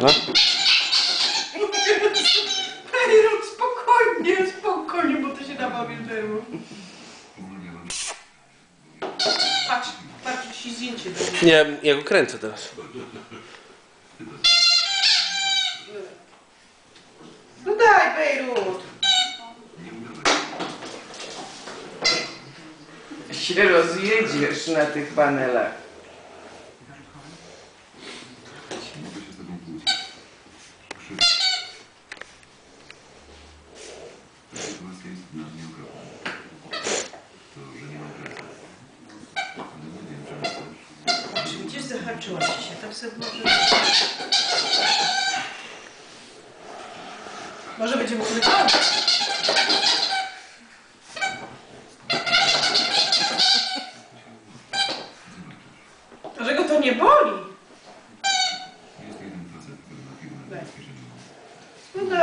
No. Pejrut, spokojnie, spokojnie, bo to się nabawię temu. Patrz, patrz, ci zdjęcie da. Nie, ja go kręcę teraz. No daj, Bejrut. Się rozjedziesz na tych panelach. Mogę się z tobą kłócić. Krzywda. Ta sytuacja jest dla mnie okropna. To, że nie mam pracy. Ale nie wiem, czemu chcesz. Czy gdzieś zahaczyłaś się? Tak sobie może... Może będziemy ukrywać? Dlaczego to nie boli? 그죠? 근데